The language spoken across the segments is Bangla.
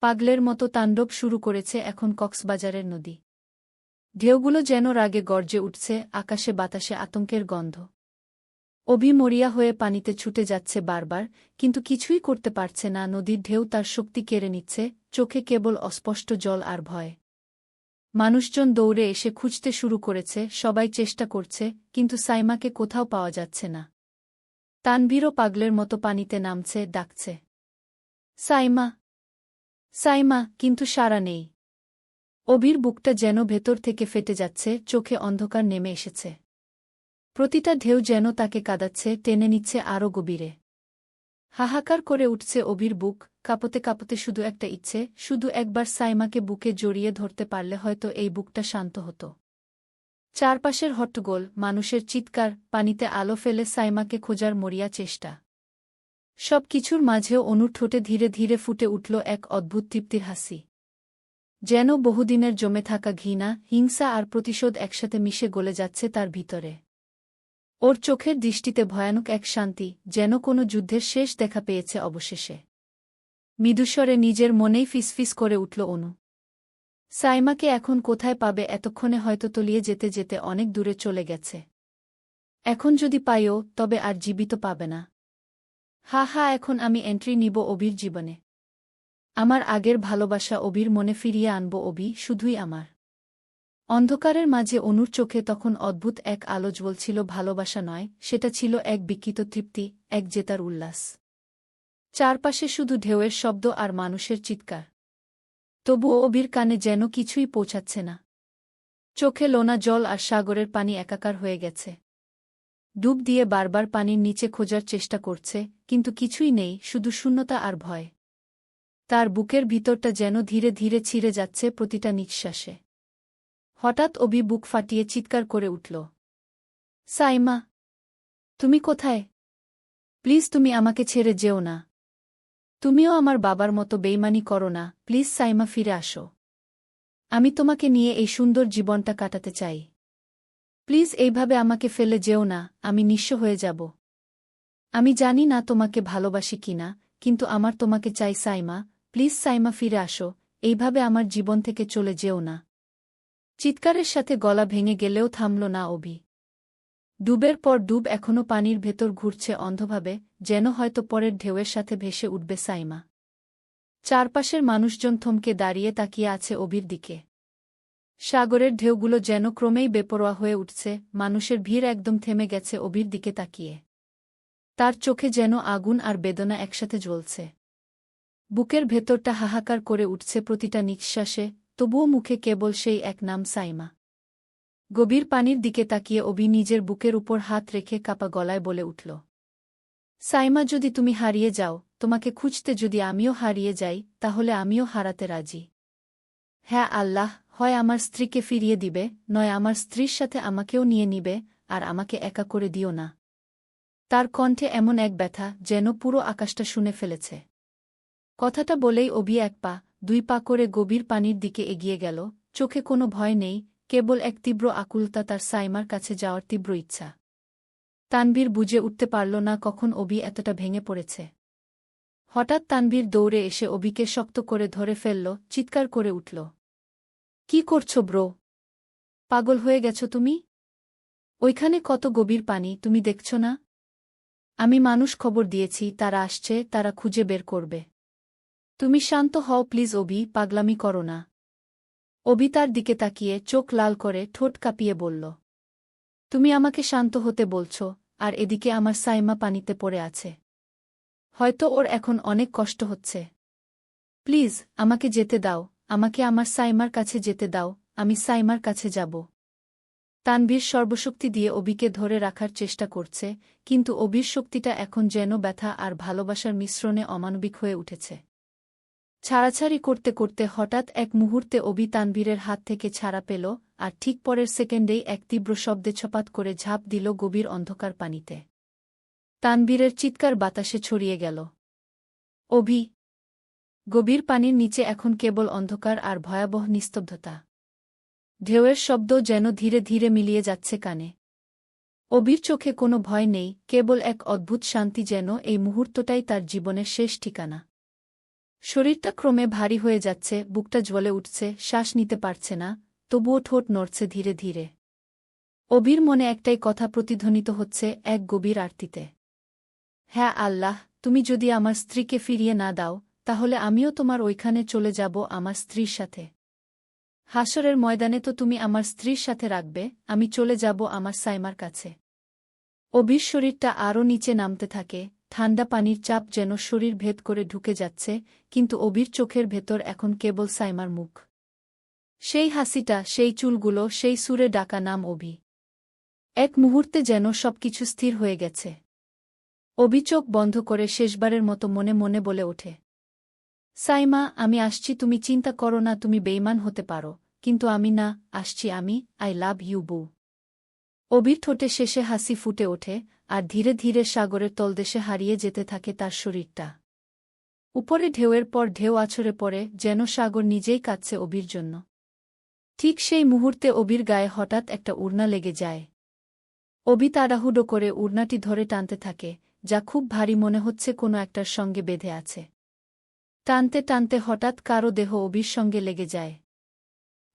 পাগলের মতো তাণ্ডব শুরু করেছে এখন কক্সবাজারের নদী। ঢেউগুলো যেন রাগে গর্জে উঠছে, আকাশে বাতাসে আতঙ্কের গন্ধ। অভি মরিয়া হয়ে পানিতে ছুটে যাচ্ছে বারবার, কিন্তু কিছুই করতে পারছে না, নদীর ঢেউ তার শক্তি কেড়ে নিচ্ছে, চোখে কেবল অস্পষ্ট জল আর ভয়। মানুষজন দৌড়ে এসে খুঁজতে শুরু করেছে, সবাই চেষ্টা করছে, কিন্তু সাইমাকে কোথাও পাওয়া যাচ্ছে না। তানভীরও পাগলের মতো পানিতে নামছে, ডাকছে। সাইমা সাইমা, কিন্তু সারা নেই। অবির বুকটা যেন ভেতর থেকে ফেটে যাচ্ছে, চোখে অন্ধকার নেমে এসেছে। প্রতিটা ঢেউ যেন তাকে কাঁদাচ্ছে, টেনে নিচ্ছে আরও গভীরে। হাহাকার করে উঠছে অবির বুক, কাঁপতে কাঁপতে শুধু একটা ইচ্ছে, শুধু একবার সাইমাকে বুকে জড়িয়ে ধরতে পারলে হয়তো এই বুকটা শান্ত হতো। চারপাশের হট্টগোল, মানুষের চিৎকার, পানিতে আলো ফেলে সাইমাকে খোঁজার মরিয়া চেষ্টা। সব কিছুর মাঝেও অনুর ঠোঁটে ধীরে ধীরে ফুটে উঠল এক অদ্ভুত তৃপ্তির হাসি। যেন বহুদিনের জমে থাকা ঘৃণা, হিংসা আর প্রতিশোধ একসাথে মিশে গলে যাচ্ছে তার ভিতরে। ওর চোখের দৃষ্টিতে ভয়ানক এক শান্তি, যেন কোনো যুদ্ধের শেষ দেখা পেয়েছে অবশেষে। মৃদুস্বরে নিজের মনেই ফিসফিস করে উঠল অনু। সাইমাকে এখন কোথায় পাবে এতক্ষণে হয়তো তলিয়ে যেতে যেতে অনেক দূরে চলে গেছে। এখন যদি পাইও তবে আর জীবিত পাবে না। হা হা, এখন আমি এন্ট্রি নিব অবির জীবনে। আমার আগের ভালোবাসা অবির মনে ফিরিয়ে আনব অবি, শুধুই আমার। অন্ধকারের মাঝে অনুর চোখে তখন অদ্ভুত এক আলো জ্বলছিল, ভালোবাসা নয়, সেটা ছিল এক বিকৃত তৃপ্তি, এক জেতার উল্লাস। চারপাশে শুধু ঢেউয়ের শব্দ আর মানুষের চিৎকার। তবুও অবির কানে যেন কিছুই পৌঁছাচ্ছে না। চোখে লোনা জল আর সাগরের পানি একাকার হয়ে গেছে। ডুব দিয়ে বারবার পানির নিচে খোঁজার চেষ্টা করছে, কিন্তু কিছুই নেই, শুধু শূন্যতা আর ভয়। তার বুকের ভিতরটা যেন ধীরে ধীরে ছিঁড়ে যাচ্ছে প্রতিটা নিঃশ্বাসে। হঠাৎ অবি বুক ফাটিয়ে চিৎকার করে উঠল, সাইমা, তুমি কোথায়? প্লিজ তুমি আমাকে ছেড়ে যেও না। তুমিও আমার বাবার মতো বেইমানি করো না, প্লিজ সাইমা ফিরে আসো। আমি তোমাকে নিয়ে এই সুন্দর জীবনটা কাটাতে চাই। প্লিজ এইভাবে আমাকে ফেলে যেও না, আমি নিঃস্ব হয়ে যাব। আমি জানি না তোমাকে ভালোবাসি কিনা, কিন্তু আমার তোমাকে চাই সাইমা, প্লিজ সাইমা ফিরে আসো, এইভাবে আমার জীবন থেকে চলে যেও না। চিৎকারের সাথে গলা ভেঙে গেলেও থামল না অভি। ডুবের পর ডুব এখনও পানির ভেতর ঘুরছে অন্ধভাবে, যেন হয়তো পরের ঢেউয়ের সাথে ভেসে উঠবে সাইমা। চারপাশের মানুষজন থমকে দাঁড়িয়ে তাকিয়ে আছে অভির দিকে। সাগরের ঢেউগুলো যেন ক্রমেই বেপরোয়া হয়ে উঠছে, মানুষের ভিড় একদম থেমে গেছে অভির দিকে তাকিয়ে। তার চোখে যেন আগুন আর বেদনা একসাথে জ্বলছে। বুকের ভেতরটা হাহাকার করে উঠছে প্রতিটা নিঃশ্বাসে, তবুও মুখে কেবল সেই এক নাম সাইমা। গভীর পানির দিকে তাকিয়ে অবি নিজের বুকের উপর হাত রেখে কাপা গলায় বলে উঠল, সাইমা, যদি তুমি হারিয়ে যাও, তোমাকে খুঁজতে যদি আমিও হারিয়ে যাই, তাহলে আমিও হারাতে রাজি। হ্যাঁ আল্লাহ হয় আমার স্ত্রীকে ফিরিয়ে দিবে, নয় আমার স্ত্রীর সাথে আমাকেও নিয়ে নিবে, আর আমাকে একা করে দিও না। তার কণ্ঠে এমন এক ব্যথা যেন পুরো আকাশটা শুনে ফেলেছে। কথাটা বলেই অবি এক পা, দুই পা করে গভীর পানির দিকে এগিয়ে গেল, চোখে কোনো ভয় নেই, কেবল এক তীব্র আকুলতা তার সাইমার কাছে যাওয়ার তীব্র ইচ্ছা। তানবীর বুঝে উঠতে পারল না কখন অবি এতটা ভেঙে পড়েছে। হঠাৎ তানবীর দৌড়ে এসে অবিকে শক্ত করে ধরে ফেলল, চিৎকার করে উঠল। কি করছ, ব্রো? পাগল হয়ে গেছ তুমি? ওইখানে কত গভীর পানি, তুমি দেখছ না? আমি মানুষ খবর দিয়েছি, তারা আসছে, তারা খুঁজে বের করবে। তুমি শান্ত হও, প্লিজ, অভি, পাগলামি করো না। অভি তার দিকে তাকিয়ে চোখ লাল করে ঠোঁট কাঁপিয়ে বলল, তুমি আমাকে শান্ত হতে বলছ, আর এদিকে আমার সাইমা পানিতে পড়ে আছে। হয়তো ওর এখন অনেক কষ্ট হচ্ছে। প্লিজ, আমাকে যেতে দাও। আমাকে আমার সাইমার কাছে যেতে দাও, আমি সাইমার কাছে যাব। তানবীর সর্বশক্তি দিয়ে অবিকে ধরে রাখার চেষ্টা করছে, কিন্তু অবির শক্তিটা এখন যেন ব্যথা আর ভালোবাসার মিশ্রণে অমানবিক হয়ে উঠেছে। ছাড়াছাড়ি করতে করতে হঠাৎ এক মুহূর্তে অবি তানবীরের হাত থেকে ছাড়া পেল, আর ঠিক পরের সেকেন্ডেই এক তীব্র শব্দে ছপাত করে ঝাঁপ দিল গভীর অন্ধকার পানিতে। তানবীরের চিৎকার বাতাসে ছড়িয়ে গেল। অভি গভীর পানির নিচে এখন কেবল অন্ধকার আর ভয়াবহ নিস্তব্ধতা। ঢেউয়ের শব্দ যেন ধীরে ধীরে মিলিয়ে যাচ্ছে কানে। অবির চোখে কোনো ভয় নেই, কেবল এক অদ্ভুত শান্তি যেন এই মুহূর্তটাই তার জীবনের শেষ ঠিকানা। শরীরটা ক্রমে ভারী হয়ে যাচ্ছে, বুকটা জ্বলে উঠছে, শ্বাস নিতে পারছে না, তবুও ঠোঁট নড়ছে ধীরে ধীরে। অবির মনে একটাই কথা প্রতিধ্বনিত হচ্ছে এক গভীর আরতিতে। হ্যাঁ আল্লাহ, তুমি যদি আমার স্ত্রীকে ফিরিয়ে না দাও তাহলে আমিও তোমার ওইখানে চলে যাব আমার স্ত্রীর সাথে। হাসরের ময়দানে তো তুমি আমার স্ত্রীর সাথে রাখবে, আমি চলে যাব আমার সাইমার কাছে। অবির শরীরটা আরও নিচে নামতে থাকে, ঠান্ডা পানির চাপ যেন শরীর ভেদ করে ঢুকে যাচ্ছে, কিন্তু অবির চোখের ভেতর এখন কেবল সাইমার মুখ। সেই হাসিটা, সেই চুলগুলো, সেই সুরে ডাকা নাম অভি এক মুহূর্তে যেন সবকিছু স্থির হয়ে গেছে। অভি চোখ বন্ধ করে শেষবারের মতো মনে মনে বলে ওঠে। সাইমা, আমি আসছি, তুমি চিন্তা করো না, তুমি বেইমান হতে পারো। কিন্তু আমি না, আসছি আমি, আই লাভ ইউ বু। অবির ঠোঁটে শেষে হাসি ফুটে ওঠে, আর ধীরে ধীরে সাগরের তলদেশে হারিয়ে যেতে থাকে তার শরীরটা। উপরে ঢেউয়ের পর ঢেউ আছড়ে পড়ে, যেন সাগর নিজেই কাঁদছে অবির জন্য। ঠিক সেই মুহূর্তে অবির গায়ে হঠাৎ একটা উড়না লেগে যায়। অবি তাড়াহুডো করে উড়নাটি ধরে টানতে থাকে, যা খুব ভারী মনে হচ্ছে কোনো একটার সঙ্গে বেঁধে আছে। টানতে টানতে হঠাৎ কারও দেহ অবির সঙ্গে লেগে যায়।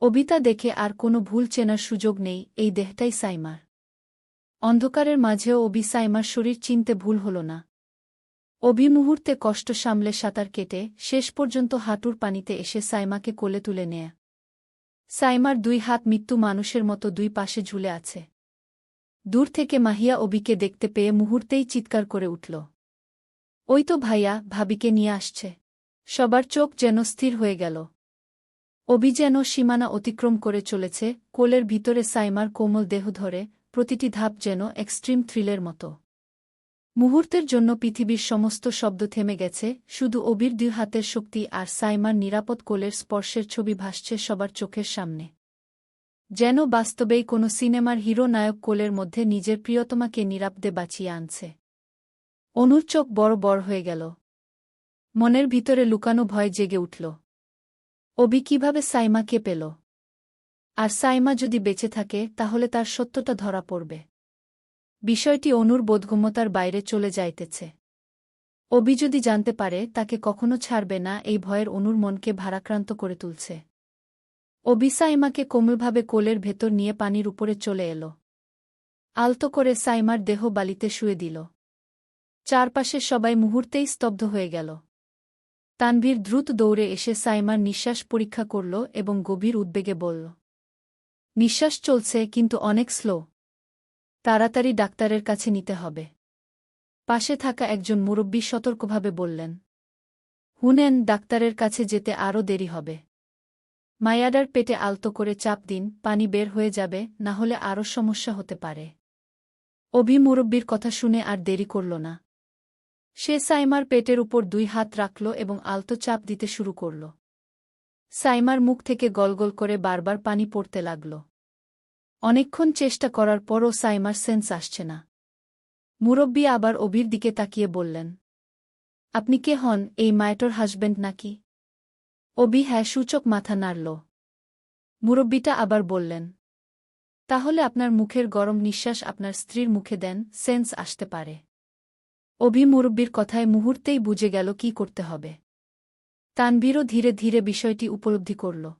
অবিতা দেখে আর কোনো ভুল চেনার সুযোগ নেই, এই দেহটাই সাইমার। অন্ধকারের মাঝেও অবি সাইমার শরীর চিনতে ভুল হল না। অবি মুহূর্তে কষ্ট সামলে সাঁতার কেটে শেষ পর্যন্ত হাঁটুর পানিতে এসে সাইমাকে কোলে তুলে নেয়া। সাইমার দুই হাত মৃত্যু মানুষের মতো দুই পাশে ঝুলে আছে। দূর থেকে মাহিয়া অবিকে দেখতে পেয়ে মুহূর্তেই চিৎকার করে উঠল। ওই তো ভাইয়া, ভাবিকে নিয়ে আসছে। সবার চোখ যেন স্থির হয়ে গেল। অবি যেন সীমানা অতিক্রম করে চলেছে, কোলের ভিতরে সাইমার কোমল দেহ ধরে, প্রতিটি ধাপ যেন এক্সট্রিম থ্রিলের মতো। মুহূর্তের জন্য পৃথিবীর সমস্ত শব্দ থেমে গেছে, শুধু অবির দুই হাতের শক্তি আর সাইমার নিরাপদ কোলের স্পর্শের ছবি ভাসছে সবার চোখের সামনে। যেন বাস্তবেই কোনো সিনেমার হিরো নায়ক কোলের মধ্যে নিজের প্রিয়তমাকে নিরাপদে বাঁচিয়ে আনছে। অনুর চোখ বড় বড় হয়ে গেল। মনের ভিতরে লুকানো ভয় জেগে উঠল। অবি কীভাবে সাইমাকে পেল? আর সাইমা যদি বেঁচে থাকে, তাহলে তার সত্যটা ধরা পড়বে। বিষয়টি অনুর বোধগম্যতার বাইরে চলে যাইতেছে। অবি যদি জানতে পারে, তাকে কখনো ছাড়বে না, এই ভয়ের অনুর মনকে ভারাক্রান্ত করে তুলছে। অবি সাইমাকে কোমলভাবে কোলের ভেতর নিয়ে পানির উপরে চলে এলো। আলতো করে সাইমার দেহ বালিতে শুয়ে দিল। চারপাশে সবাই মুহূর্তেই স্তব্ধ হয়ে গেল। তানভীর দ্রুত দৌড়ে এসে সাইমার নিঃশ্বাস পরীক্ষা করল এবং গভীর উদ্বেগে বলল, নিঃশ্বাস চলছে, কিন্তু অনেক স্লো। তাড়াতাড়ি ডাক্তারের কাছে নিতে হবে। পাশে থাকা একজন মুরব্বী সতর্কভাবে বললেন, হুনেন, ডাক্তারের কাছে যেতে আরও দেরি হবে। মায়াডার পেটে আলতো করে চাপ দিন, পানি বের হয়ে যাবে, না হলে আরও সমস্যা হতে পারে। অভি মুরব্বীর কথা শুনে আর দেরি করল না। সে সাইমার পেটের উপর দুই হাত রাখল এবং আলতো চাপ দিতে শুরু করল। সাইমার মুখ থেকে গলগল করে বারবার পানি পড়তে লাগল। অনেকক্ষণ চেষ্টা করার পরও সাইমার সেন্স আসছে না। মুরব্বী আবার অবির দিকে তাকিয়ে বললেন, আপনি কে হন, এই মায়েটোর হাজব্যান্ড নাকি? অবি হ্যাঁ সূচক মাথা নাড়ল। মুরব্বীটা আবার বললেন, তাহলে আপনার মুখের গরম নিঃশ্বাস আপনার স্ত্রীর মুখে দেন, সেন্স আসতে পারে। অভি মুরব্বির কথায় মুহূর্তেই বুঝে গেল কি করতে হবে। তানবীরও ধীরে ধীরে বিষয়টি উপলব্ধি করল।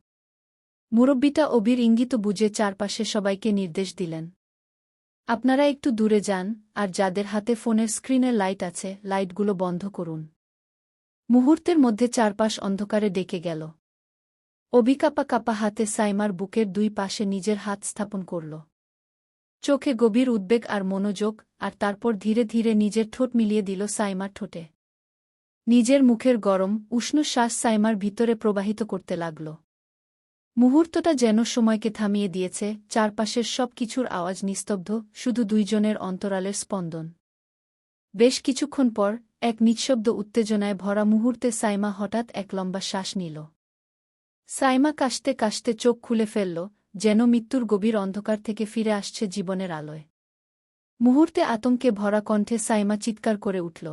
মুরব্বিটা অবির ইঙ্গিত বুঝে চারপাশে সবাইকে নির্দেশ দিলেন। আপনারা একটু দূরে যান, আর যাদের হাতে ফোনের স্ক্রিনের লাইট আছে, লাইটগুলো বন্ধ করুন। মুহূর্তের মধ্যে চারপাশ অন্ধকারে ডেকে গেল। অবিকাপা কাপা হাতে সাইমার বুকের দুই পাশে নিজের হাত স্থাপন করল। চোখে গভীর উদ্বেগ আর মনোযোগ, আর তারপর ধীরে ধীরে নিজের ঠোঁট মিলিয়ে দিল সাইমার ঠোঁটে। নিজের মুখের গরম, উষ্ণ শ্বাস সাইমার ভিতরে প্রবাহিত করতে লাগল। মুহূর্তটা যেন সময়কে থামিয়ে দিয়েছে, চারপাশের সব কিছুর আওয়াজ নিস্তব্ধ, শুধু দুইজনের অন্তরালের স্পন্দন। বেশ কিছুক্ষণ পর, এক নিঃশব্দ উত্তেজনায় ভরা মুহূর্তে সাইমা হঠাৎ এক লম্বা শ্বাস নিল। সাইমা কাশতে কাশতে চোখ খুলে ফেলল যেন মৃত্যুর গভীর অন্ধকার থেকে ফিরে আসছে জীবনের আলোয়। মুহূর্তে আতঙ্কে ভরা কণ্ঠে সাইমা চিৎকার করে উঠল,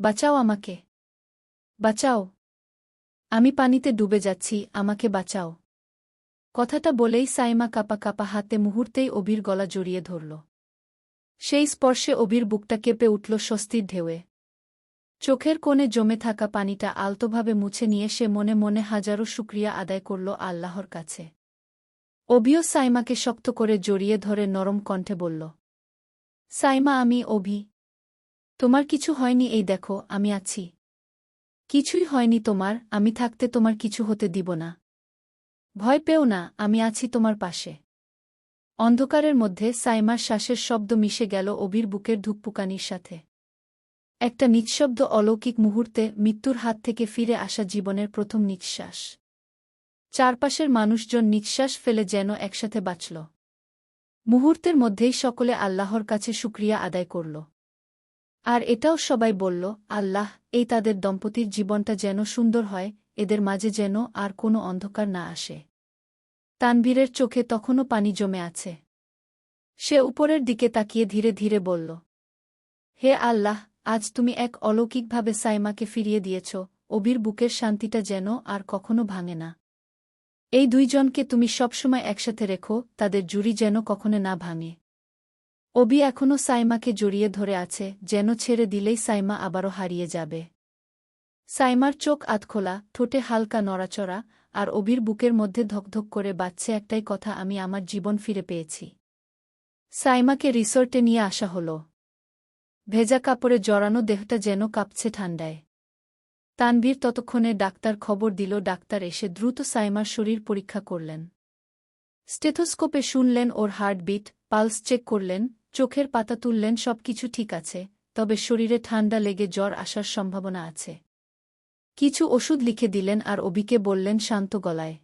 বাঁচাও আমাকে! বাঁচাও! আমি পানিতে ডুবে যাচ্ছি, আমাকে বাঁচাও! কথাটা বলেই সাইমা কাপা কাপা হাতে মুহূর্তেই অবির গলা জড়িয়ে ধরল। সেই স্পর্শে অবির বুকটা কেঁপে উঠল স্বস্তির ঢেউয়ে। চোখের কোণে জমে থাকা পানিটা আলতোভাবে মুছে নিয়ে সে মনে মনে হাজারো শুক্রিয়া আদায় করল আল্লাহর কাছে। অভিও সাইমাকে শক্ত করে জড়িয়ে ধরে নরম কণ্ঠে বলল, সাইমা, আমি অভি। তোমার কিছু হয়নি, এই দেখো, আমি আছি। কিছুই হয়নি তোমার, আমি থাকতে তোমার কিছু হতে দিব না। ভয় পেও না, আমি আছি তোমার পাশে অন্ধকারের মধ্যে সাইমার শ্বাসের শব্দ মিশে গেল অবির বুকের ধুকপুকানির সাথে। একটা নিঃশব্দ অলৌকিক মুহূর্তে মৃত্যুর হাত থেকে ফিরে আসা জীবনের প্রথম নিঃশ্বাস। চারপাশের মানুষজন নিঃশ্বাস ফেলে যেন একসাথে বাঁচল। মুহূর্তের মধ্যেই সকলে আল্লাহর কাছে শুক্রিয়া আদায় করল। আর এটাও সবাই বলল, আল্লাহ, এই তাদের দম্পতির জীবনটা যেন সুন্দর হয়, এদের মাঝে যেন আর কোনো অন্ধকার না আসে। তানভীরের চোখে তখনও পানি জমে আছে। সে উপরের দিকে তাকিয়ে ধীরে ধীরে বলল, হে আল্লাহ, আজ তুমি এক অলৌকিকভাবে সাইমাকে ফিরিয়ে দিয়েছ, অবির বুকের শান্তিটা যেন আর কখনো ভাঙে না। এই দুইজনকে তুমি সবসময় একসাথে রেখো, তাদের জুড়ি যেন কখনো না ভাঙে। অবি এখনও সাইমাকে জড়িয়ে ধরে আছে, যেন ছেড়ে দিলেই সাইমা আবারও হারিয়ে যাবে। সাইমার চোখ আধখোলা, ঠোঁটে হালকা নড়াচড়া, আর অবির বুকের মধ্যে ধকধক করে বাচ্চে একটাই কথা, আমি আমার জীবন ফিরে পেয়েছি। সাইমাকে রিসর্টে নিয়ে আসা হল। ভেজা কাপড়ে জড়ানো দেহটা যেন কাঁপছে ঠান্ডায়। তানভীর ততক্ষণে ডাক্তার খবর দিল, ডাক্তার এসে দ্রুত সাইমার শরীর পরীক্ষা করলেন। স্টেথোস্কোপে শুনলেন ওর হার্টবিট, পালস চেক করলেন, চোখের পাতা তুললেন, সবকিছু ঠিক আছে, তবে শরীরে ঠান্ডা লেগে জ্বর আসার সম্ভাবনা আছে। কিছু ওষুধ লিখে দিলেন আর অবিকে বললেন শান্ত গলায়,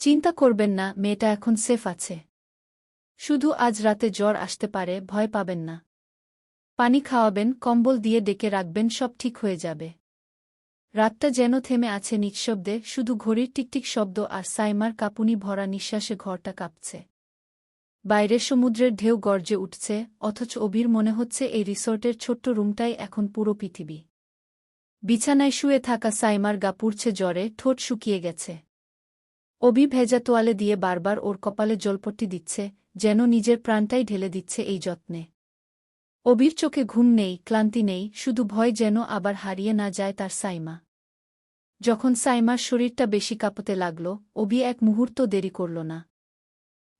চিন্তা করবেন না, মেয়েটা এখন সেফ আছে। শুধু আজ রাতে জ্বর আসতে পারে, ভয় পাবেন না। পানি খাওয়াবেন, কম্বল দিয়ে ডেকে রাখবেন, সব ঠিক হয়ে যাবে। রাতটা যেন থেমে আছে নিঃশব্দে, শুধু ঘড়ির টিকটিক শব্দ আর সাইমার কাপুনি ভরা নিঃশ্বাসে ঘরটা কাঁপছে। বাইরে সমুদ্রের ঢেউ গর্জে উঠছে, অথচ অবির মনে হচ্ছে এই রিসোর্টের ছোট্ট রুমটাই এখন পুরো পৃথিবী। বিছানায় শুয়ে থাকা সাইমার গা পুড়ছে জ্বরে, ঠোঁট শুকিয়ে গেছে। অবি ভেজা তোয়ালে দিয়ে বারবার ওর কপালে জলপট্টি দিচ্ছে, যেন নিজের প্রাণটাই ঢেলে দিচ্ছে এই যত্নে। অবির চোখে ঘুম নেই, ক্লান্তি নেই, শুধু ভয় যেন আবার হারিয়ে না যায় তার সাইমা। যখন সাইমার শরীরটা বেশি কাঁপতে লাগল, অবি এক মুহূর্ত দেরি করল না।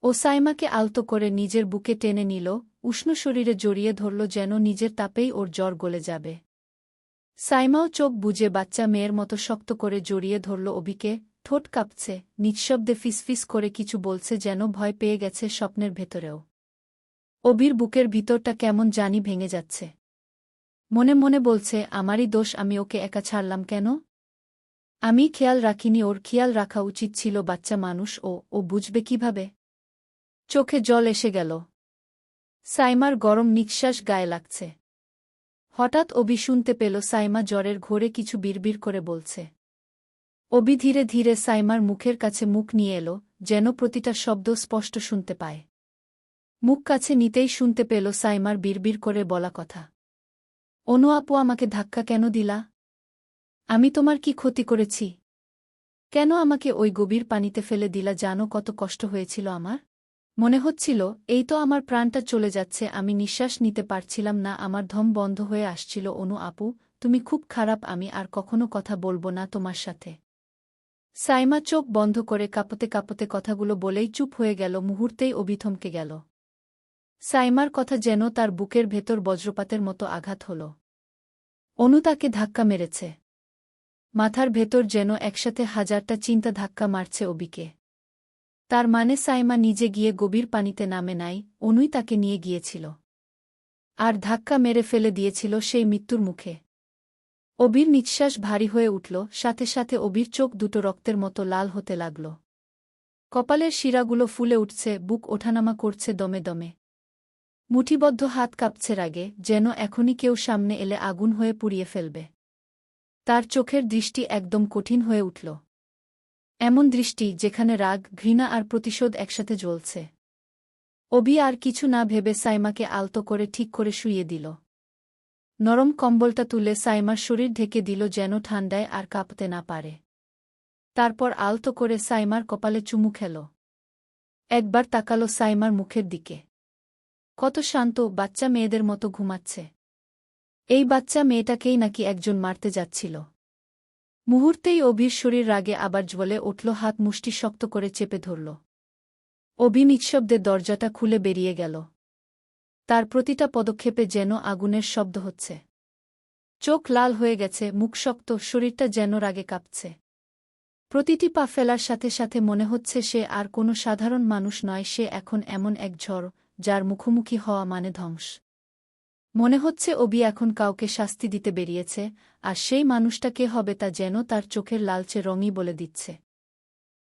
ও সাইমাকে আলতো করে নিজের বুকে টেনে নিল, উষ্ণ শরীরে জড়িয়ে ধরল যেন নিজের তাপেই ওর জ্বর গলে যাবে। সাইমাও চোখ বুঝে বাচ্চা মেয়ের মতো শক্ত করে জড়িয়ে ধরল অবিকে, ঠোঁট কাঁপছে, নিঃশব্দে ফিসফিস করে কিছু বলছে যেন ভয় পেয়ে গেছে স্বপ্নের ভেতরেও। অবির বুকের ভিতরটা কেমন জানি ভেঙে যাচ্ছে। মনে মনে বলছে, আমারই দোষ, আমি ওকে একা ছাড়লাম কেন? আমি খেয়াল রাখিনি, ওর খেয়াল রাখা উচিত ছিল বাচ্চা মানুষ, ও ও বুঝবে কীভাবে? চোখে জল এসে গেল। সাইমার গরম নিঃশ্বাস গায়ে লাগছে। হঠাৎ অবি শুনতে পেল, সাইমা জ্বরের ঘোরে কিছু বিড়বিড় করে বলছে। অবি ধীরে ধীরে সাইমার মুখের কাছে মুখ নিয়ে এলো, যেন প্রতিটা শব্দ স্পষ্ট শুনতে পায়। মুখ কাছে নিতেই শুনতে পেল সাইমার বিড়বিড় করে বলা কথা। অনু আপু আমাকে ধাক্কা কেন দিলা? আমি তোমার কি ক্ষতি করেছি? কেন আমাকে ওই গভীর পানিতে ফেলে দিলা জানো কত কষ্ট হয়েছিল আমার? মনে হচ্ছিল, এই তো আমার প্রাণটা চলে যাচ্ছে, আমি নিঃশ্বাস নিতে পারছিলাম না, আমার ধম বন্ধ হয়ে আসছিল অনু আপু, তুমি খুব খারাপ, আমি আর কখনো কথা বলব না তোমার সাথে। সাইমা চোখ বন্ধ করে কাঁপতে কাঁপতে কথাগুলো বলেই চুপ হয়ে গেল, মুহূর্তেই অভিথমকে গেল। সাইমার কথা যেন তার বুকের ভেতর বজ্রপাতের মতো আঘাত হল। অনু তাকে ধাক্কা মেরেছে। মাথার ভেতর যেন একসাথে হাজারটা চিন্তা ধাক্কা মারছে অবিকে। তার মানে সাইমা নিজে গিয়ে গভীর পানিতে নামে নাই, অনুই তাকে নিয়ে গিয়েছিল। আর ধাক্কা মেরে ফেলে দিয়েছিল সেই মৃত্যুর মুখে। অবির নিঃশ্বাস ভারী হয়ে উঠল, সাথে সাথে অবির চোখ দুটো রক্তের মতো লাল হতে লাগল। কপালের শিরাগুলো ফুলে উঠছে, বুক ওঠানামা করছে দমে দমে। মুঠিবদ্ধ হাত কাঁপছে রাগে, যেন এখনই কেউ সামনে এলে আগুন হয়ে পুড়িয়ে ফেলবে। তার চোখের দৃষ্টি একদম কঠিন হয়ে উঠল। এমন দৃষ্টি যেখানে রাগ, ঘৃণা আর প্রতিশোধ একসাথে জ্বলছে। অবি আর কিছু না ভেবে সাইমাকে আলতো করে ঠিক করে শুইয়ে দিল। নরম কম্বলটা তুলে সাইমার শরীর ঢেকে দিল যেন ঠান্ডায় আর কাঁপতে না পারে। তারপর আলতো করে সাইমার কপালে চুমু খেল। একবার তাকালো সাইমার মুখের দিকে। কত শান্ত বাচ্চা মেয়েদের মতো ঘুমাচ্ছে। এই বাচ্চা মেয়েটাকেই নাকি একজন মারতে যাচ্ছিল। মুহূর্তেই অভির শরীর রাগে আবার জ্বলে উঠল, হাত মুষ্টি শক্ত করে চেপে ধরল। অভি নিঃশব্দে দরজাটা খুলে বেরিয়ে গেল। তার প্রতিটা পদক্ষেপে যেন আগুনের শব্দ হচ্ছে। চোখ লাল হয়ে গেছে, মুখ শক্ত, শরীরটা যেন রাগে কাঁপছে। প্রতিটি পা ফেলার সাথে সাথে মনে হচ্ছে সে আর কোনো সাধারণ মানুষ নয়, সে এখন এমন এক ঝড় যার মুখোমুখি হওয়া মানে ধ্বংস। মনে হচ্ছে অবি এখন কাউকে শাস্তি দিতে বেরিয়েছে, আর সেই মানুষটা কে হবে তা যেন তার চোখের লালচে রঙই বলে দিচ্ছে।